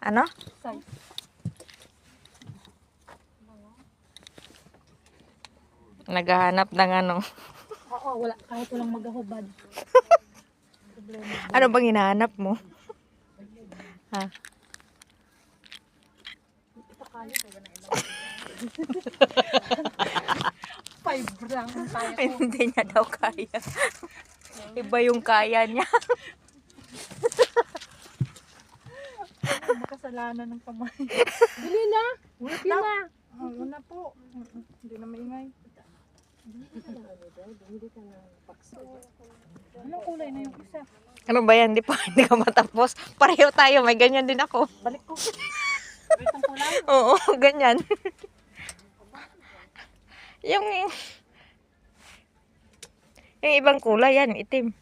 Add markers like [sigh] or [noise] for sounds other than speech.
Ano? Naghahanap ng ano. Oo, wala. Kahit walang maghahubad. Problema. Ano bang hinahanap mo? Ha? Five lang. [laughs] Hindi niya daw kaya. Iba yung kaya niya. Makasalanan ng kamay. Dili na. Wait na. Oo na po. Hindi na maingay. Anong kulay na yung isa? Ano ba yan? Hindi pa, [laughs] hindi ka matapos. Pareho tayo. May ganyan din ako. Balik ko. Wait ang kulay. Oo, ganyan. yung yung ibang kulay yan, itim.